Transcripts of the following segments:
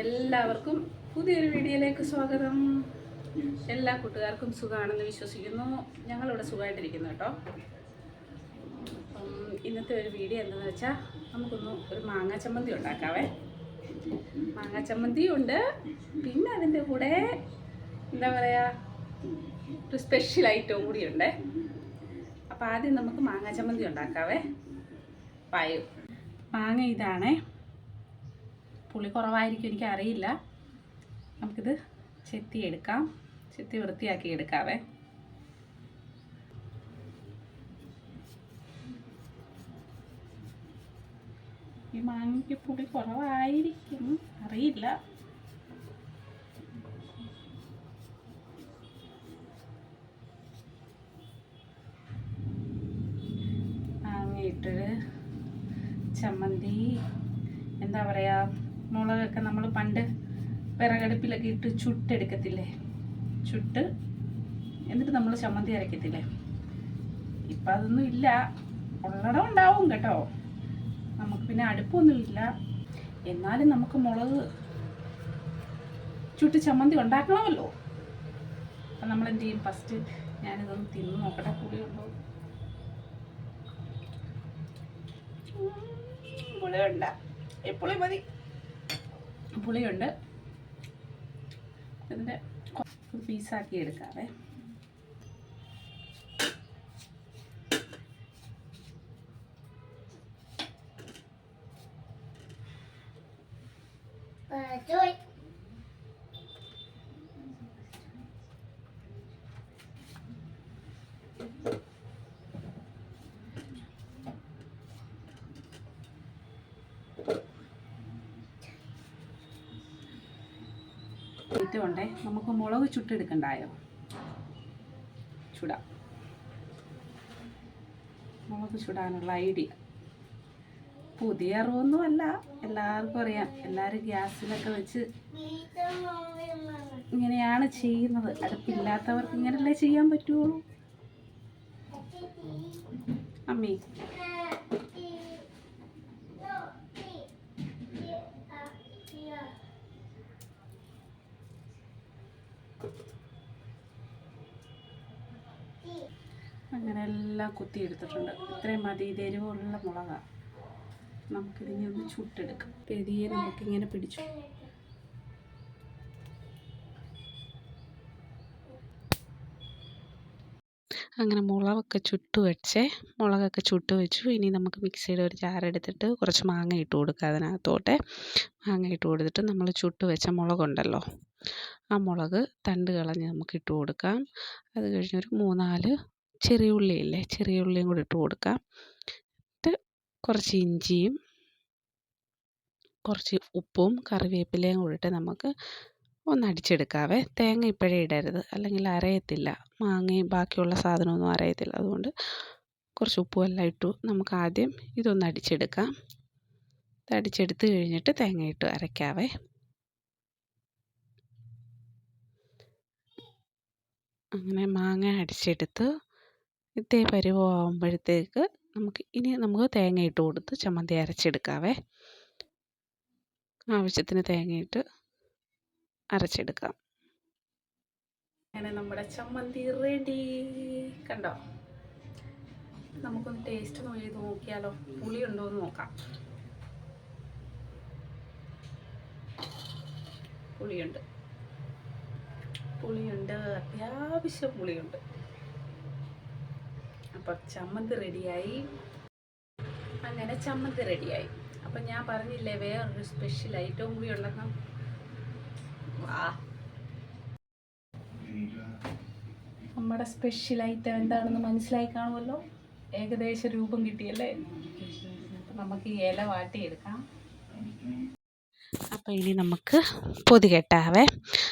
എല്ലാവർക്കും പുതിയൊരു വീഡിയോയിലേക്ക് സ്വാഗതം. എല്ലാ കൂട്ടുകാർക്കും സുഖമാണെന്ന് വിശ്വസിക്കുന്നു. ഞങ്ങളിവിടെ സുഖമായിട്ടിരിക്കുന്നു കേട്ടോ. ഇന്നത്തെ ഒരു വീഡിയോ എന്താണെന്ന് വെച്ചാൽ നമുക്കൊന്ന് ഒരു മാങ്ങ ചമ്മന്തി ഉണ്ടാക്കാവേ. മാങ്ങ ചമ്മന്തി ഉണ്ട്. പിന്നെ അതിന്റെ കൂടെ എന്താ പറയുക ഒരു സ്പെഷ്യൽ ഐറ്റവും കൂടി ഉണ്ട്. അപ്പോൾ ആദ്യം നമുക്ക് മാങ്ങ ചമ്മന്തി ഉണ്ടാക്കാവേ. പായു മാങ്ങ ഇതാണേ. പുളി കുറവായിരിക്കും എനിക്കറിയില്ല. നമുക്കിത് ചെത്തി എടുക്കാം ചെത്തി വൃത്തിയാക്കി എടുക്കാവേ. ഈ മാങ്ങയ്ക്ക് പുളി കുറവായിരിക്കും. അറിയില്ല. മാങ്ങയിട്ടൊരു ചമ്മന്തി. എന്താ പറയുക മുളകൊക്കെ നമ്മൾ പണ്ട് വിറകടുപ്പിലൊക്കെ ഇട്ട് ചുട്ടെടുക്കത്തില്ലേ? ചുട്ട് എന്നിട്ട് നമ്മൾ ചമ്മന്തി അരക്കത്തില്ലേ? ഇപ്പം അതൊന്നും ഇല്ല. ഉള്ളടം ഉണ്ടാവും കേട്ടോ. നമുക്ക് പിന്നെ അടുപ്പൊന്നുമില്ല എന്നാലും നമുക്ക് മുളക് ചുട്ട് ചമ്മന്തി ഉണ്ടാക്കണമല്ലോ. അപ്പം നമ്മൾ എന്ത് ചെയ്യും? ഫസ്റ്റ് ഞാനിതൊന്ന് തിന്ന് നോക്കട്ടെ. പുളിയുണ്ടോ? പുളിയുണ്ട്. ഈ മതി. പുളിയുണ്ട്. ഇതിന്റെ പീസാക്കി എടുക്കാവേ. ഉണ്ടേ നമുക്ക് മുളക് ചുട്ടെടുക്കണ്ടായോ? ചുടാം. മുളക് ചുടാനുള്ള ഐഡിയ. പുതിയ അറിവൊന്നും അല്ല എല്ലാവർക്കും അറിയാം. എല്ലാവരും ഗ്യാസിലൊക്കെ വെച്ച് ഇങ്ങനെയാണ് ചെയ്യുന്നത്. അടുപ്പില്ലാത്തവർക്ക് ഇങ്ങനെയല്ലേ ചെയ്യാൻ പറ്റുള്ളൂ അമ്മി അങ്ങനെ എല്ലാം കുത്തി എടുത്തിട്ടുണ്ട്. ഇത്രയും മതി ഇത് എരിവുള്ള മുളകാണ് നമുക്കിതിനെ ഒന്ന് ചുട്ടെടുക്കാം. പെരിയെ നമുക്കിങ്ങനെ പിടിച്ചു. അങ്ങനെ മുളകൊക്കെ ചുട്ട് വെച്ചേ. മുളകൊക്കെ ചുട്ട് വെച്ചു. ഇനി നമുക്ക് മിക്സിയുടെ ഒരു ചാരെടുത്തിട്ട് കുറച്ച് മാങ്ങ ഇട്ട് കൊടുക്കുക അതിനകത്തോട്ടെ. മാങ്ങ ഇട്ട് കൊടുത്തിട്ട് നമ്മൾ ചുട്ട് വെച്ച മുളകുണ്ടല്ലോ. ആ മുളക് തണ്ട് കളഞ്ഞ് നമുക്ക് ഇട്ട് കൊടുക്കാം. അത് കഴിഞ്ഞൊരു മൂന്നാൽ ചെറിയ ഉള്ളിയില്ലേ ചെറിയ ഉള്ളിയും കൂടി ഇട്ട് കൊടുക്കാം. എന്നിട്ട് കുറച്ച് ഇഞ്ചിയും കുറച്ച് ഉപ്പും കറിവേപ്പിലയും കൂടിയിട്ട് നമുക്ക് ഒന്ന് അടിച്ചെടുക്കാവേ. തേങ്ങ ഇപ്പോഴേ ഇടരുത്. അല്ലെങ്കിൽ അരയത്തില്ല. മാങ്ങയും ബാക്കിയുള്ള സാധനമൊന്നും അരയത്തില്ല. അതുകൊണ്ട് കുറച്ച് ഉപ്പും എല്ലാം ഇട്ടു. നമുക്ക് ആദ്യം ഇതൊന്ന് അടിച്ചെടുക്കാം. ഇത് അടിച്ചെടുത്ത് കഴിഞ്ഞിട്ട് തേങ്ങ ഇട്ട് അരയ്ക്കാവേ. അങ്ങനെ മാങ്ങ അടിച്ചെടുത്ത് ഇതേ പരുവമാകുമ്പോഴത്തേക്ക് നമുക്ക് ഇനി നമുക്ക് തേങ്ങ ഇട്ട് കൊടുത്ത് ചമ്മന്തി അരച്ചെടുക്കാവേ. ആവശ്യത്തിന് തേങ്ങയിട്ട് അരച്ചെടുക്കാം. അങ്ങനെ നമ്മുടെ ചമ്മന്തി റെഡി കണ്ടോ? നമുക്കൊന്ന് ടേസ്റ്റ് നോക്കി നോക്കിയാലോ? പുളി ഉണ്ടോ എന്ന് നോക്കാം. പുളിയുണ്ട്. പുളിയുണ്ട് അത്യാവശ്യം പുളിയുണ്ട്. അപ്പം ചമ്മന്തി റെഡിയായി. അങ്ങനെ ചമ്മന്തി റെഡിയായി. അപ്പം ഞാൻ പറഞ്ഞില്ലേ വേറൊരു സ്പെഷ്യൽ ഐറ്റവും കൂടി ഉണ്ടെന്ന്. വാ. നമ്മുടെ സ്പെഷ്യൽ ഐറ്റം എന്താണെന്ന് മനസ്സിലായി കാണുമല്ലോ? ഏകദേശ രൂപം കിട്ടിയല്ലേ? അപ്പം നമുക്ക് ഈ ഇല വാട്ടിയെടുക്കാം. അപ്പോൾ ഇനി നമുക്ക് പൊതി കെട്ടാവേ.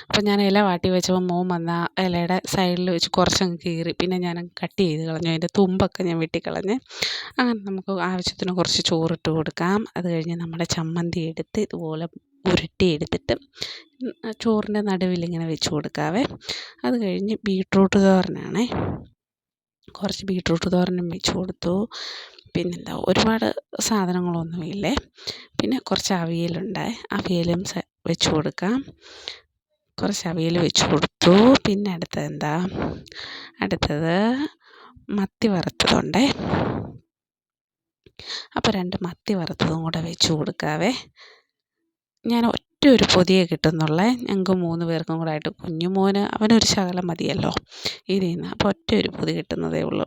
അപ്പോൾ ഞാൻ ഇല വാട്ടി വെച്ചപ്പോൾ മോൻ വന്ന ഇലയുടെ സൈഡിൽ വെച്ച് കുറച്ചങ്ങ് കീറി. പിന്നെ ഞാൻ കട്ട് ചെയ്ത് കളഞ്ഞു. അതിന്റെ തുമ്പൊക്കെ ഞാൻ വെട്ടിക്കളഞ്ഞ്. അങ്ങനെ നമുക്ക് ആവശ്യത്തിന് കുറച്ച് ചോറിട്ട് കൊടുക്കാം. അത് കഴിഞ്ഞ് നമ്മുടെ ചമ്മന്തി എടുത്ത് ഇതുപോലെ ഉരുട്ടി എടുത്തിട്ട് ചോറിന്റെ നടുവിൽ ഇങ്ങനെ വെച്ച് കൊടുക്കാവേ. അത് കഴിഞ്ഞ് ബീട്രൂട്ട് തോരനാണേ. കുറച്ച് ബീട്രൂട്ട് തോരനും വെച്ച് കൊടുത്തു. പിന്നെന്താ ഒരുപാട് സാധനങ്ങളൊന്നുമില്ലേ? പിന്നെ കുറച്ച് അവിയലുണ്ട്. അവിയലും വെച്ച് കൊടുക്കാം. കുറച്ച് അവിയൽ വെച്ച് കൊടുത്തു. പിന്നെ അടുത്തത് എന്താ? അടുത്തത് മത്തി വറുത്തതുണ്ടേ. അപ്പോൾ രണ്ട് മത്തി വറുത്തതും കൂടെ വെച്ച് കൊടുക്കാവേ. ഞാൻ ഒറ്റ ഒരു പൊതിയെ കിട്ടുന്നുള്ളേ. ഞങ്ങൾക്ക് മൂന്ന് പേർക്കും കൂടെ ആയിട്ട് കുഞ്ഞു മോന് അവനൊരു ശകലം മതിയല്ലോ. ഇതിൽ നിന്ന് അപ്പോൾ ഒറ്റ ഒരു പൊതി കിട്ടുന്നതേ ഉള്ളൂ.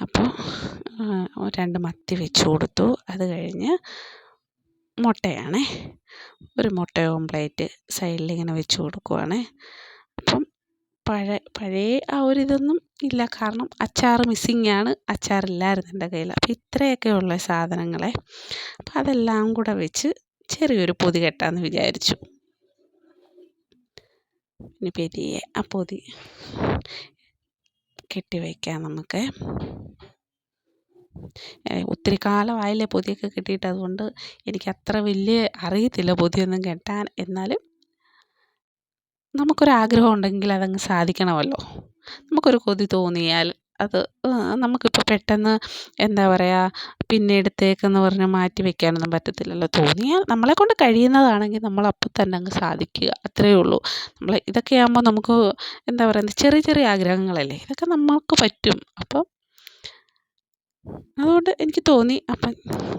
അപ്പോൾ രണ്ട് മത്തി വെച്ച് കൊടുത്തു. അത് കഴിഞ്ഞ് മുട്ടയാണേ. ഒരു മുട്ട ഓംപ്ലേറ്റ് സൈഡിൽ ഇങ്ങനെ വെച്ച് കൊടുക്കുവാണേ. അപ്പം പഴയ പഴയ ആ ഒരു ഇതൊന്നും ഇല്ല. കാരണം അച്ചാർ മിസ്സിങ് ആണ്. അച്ചാറില്ലായിരുന്നു എന്റെ കയ്യിൽ. അപ്പോൾ ഇത്രയൊക്കെ ഉള്ള സാധനങ്ങളെ അപ്പം അതെല്ലാം കൂടെ വെച്ച് ചെറിയൊരു പൊതി കെട്ടാമെന്ന് വിചാരിച്ചു. ഇനി പെരിയെ ആ പൊതി കെട്ടി വയ്ക്കാം നമുക്ക്. ഒത്തിരി കാലമായില്ലേ പൊതിയൊക്കെ കിട്ടിയിട്ട്. അതുകൊണ്ട് എനിക്ക് അത്ര വലിയ അറിയത്തില്ല പൊതിയൊന്നും കെട്ടാൻ. എന്നാലും നമുക്കൊരാഗ്രഹം ഉണ്ടെങ്കിൽ അതങ്ങ് സാധിക്കണമല്ലോ. നമുക്കൊരു കൊതി തോന്നിയാൽ അത് നമുക്കിപ്പോൾ പെട്ടെന്ന് എന്താ പറയുക പിന്നെ എടുത്തേക്കെന്ന് പറഞ്ഞ് മാറ്റി വെക്കാനൊന്നും പറ്റത്തില്ലല്ലോ. തോന്നിയാൽ നമ്മളെ കൊണ്ട് കഴിയുന്നതാണെങ്കിൽ നമ്മൾ അപ്പം തന്നെ അങ്ങ് സാധിക്കുക. അത്രയേ ഉള്ളൂ. നമ്മൾ ഇതൊക്കെ ആകുമ്പോൾ നമുക്ക് എന്താ പറയുന്നത് ചെറിയ ചെറിയ ആഗ്രഹങ്ങളല്ലേ. ഇതൊക്കെ നമുക്ക് പറ്റും. അപ്പം അതുകൊണ്ട് എനിക്ക് തോന്നി അപ്പം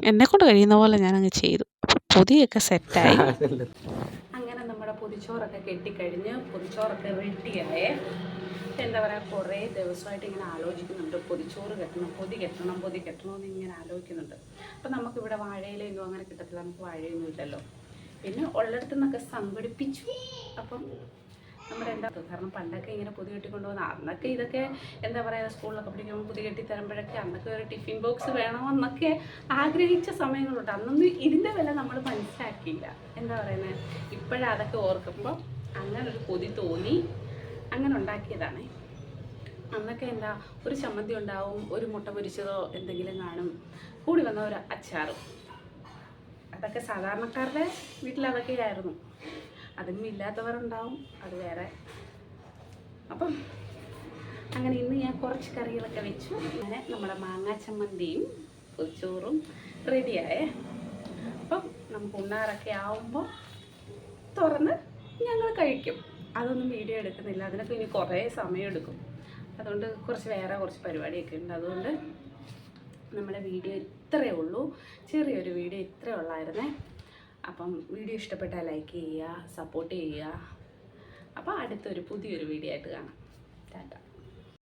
എന്നെക്കൊണ്ട് കഴിയുന്ന പോലെ ഞാനങ്ങ് ചെയ്തു. അപ്പം പൊതിയൊക്കെ സെറ്റായി അങ്ങനെ നമ്മുടെ പൊതിച്ചോറൊക്കെ കെട്ടിക്കഴിഞ്ഞ് പൊതിച്ചോറൊക്കെ റെഡിയായേ. എന്താ പറയുക കുറേ ദിവസമായിട്ട് ഇങ്ങനെ ആലോചിക്കുന്നുണ്ട്. പൊതിച്ചോറ് കെട്ടണം പൊതി കെട്ടണം പൊതി കെട്ടണം എന്ന് ഇങ്ങനെ ആലോചിക്കുന്നുണ്ട്. അപ്പം നമുക്കിവിടെ വാഴയിലൊന്നും അങ്ങനെ കിട്ടത്തില്ല. നമുക്ക് വാഴയൊന്നും ഇല്ലല്ലോ. പിന്നെ ഉള്ളിടത്തു നിന്നൊക്കെ സംഘടിപ്പിച്ചു. അപ്പം നമ്മുടെ എന്താ കാരണം പണ്ടൊക്കെ ഇങ്ങനെ പൊതി കെട്ടിക്കൊണ്ട് പോകുന്ന അന്നൊക്കെ ഇതൊക്കെ എന്താ പറയുക സ്കൂളിലൊക്കെ പഠിക്കുമ്പോൾ പൊതി കെട്ടി തരുമ്പോഴൊക്കെ അന്നൊക്കെ ഒരു ടിഫിൻ ബോക്സ് വേണമെന്നൊക്കെ ആഗ്രഹിച്ച സമയങ്ങളുണ്ട്. അന്നൊന്നും ഇതിന്റെ വില നമ്മൾ മനസ്സിലാക്കിയില്ല. എന്താ പറയുന്നത് ഇപ്പോഴതൊക്കെ ഓർക്കുമ്പോൾ അങ്ങനെ ഒരു കൊതി തോന്നി അങ്ങനെ ഉണ്ടാക്കിയതാണ്. അന്നൊക്കെ എന്താ ഒരു ചമ്മന്തി ഉണ്ടാവും ഒരു മുട്ട പൊരിച്ചതോ എന്തെങ്കിലും കാണും. കൂടി വന്ന ഒരു അച്ചാറും. അതൊക്കെ സാധാരണക്കാരുടെ വീട്ടിൽ അതൊക്കെയായിരുന്നു അതൊന്നും ഇല്ലാത്തവരുണ്ടാവും. അത് വേറെ. അപ്പം അങ്ങനെ ഇന്ന് ഞാൻ കുറച്ച് കറികളൊക്കെ വെച്ചു. അങ്ങനെ നമ്മുടെ മാങ്ങാ ചമ്മന്തിയും ചോറും റെഡിയായേ. അപ്പം നമുക്ക് ഉണ്ണാറൊക്കെ ആവുമ്പോൾ തുറന്ന് ഞങ്ങൾ കഴിക്കും. അതൊന്നും വീഡിയോ എടുക്കുന്നില്ല. അതിനൊക്കെ ഇനി കുറേ സമയം എടുക്കും. അതുകൊണ്ട് കുറച്ച് വേറെ കുറച്ച് പരിപാടിയൊക്കെ ഉണ്ട്. അതുകൊണ്ട് നമ്മുടെ വീഡിയോ ഇത്രയേ ഉള്ളൂ. ചെറിയൊരു വീഡിയോ ഇത്രയേ ഉള്ളായിരുന്നേ. അപ്പം വീഡിയോ ഇഷ്ടപ്പെട്ടാൽ ലൈക്ക് ചെയ്യുക സപ്പോർട്ട് ചെയ്യുക. അപ്പോൾ അടുത്തൊരു പുതിയൊരു വീഡിയോ ആയിട്ട് കാണാം. ടാറ്റ.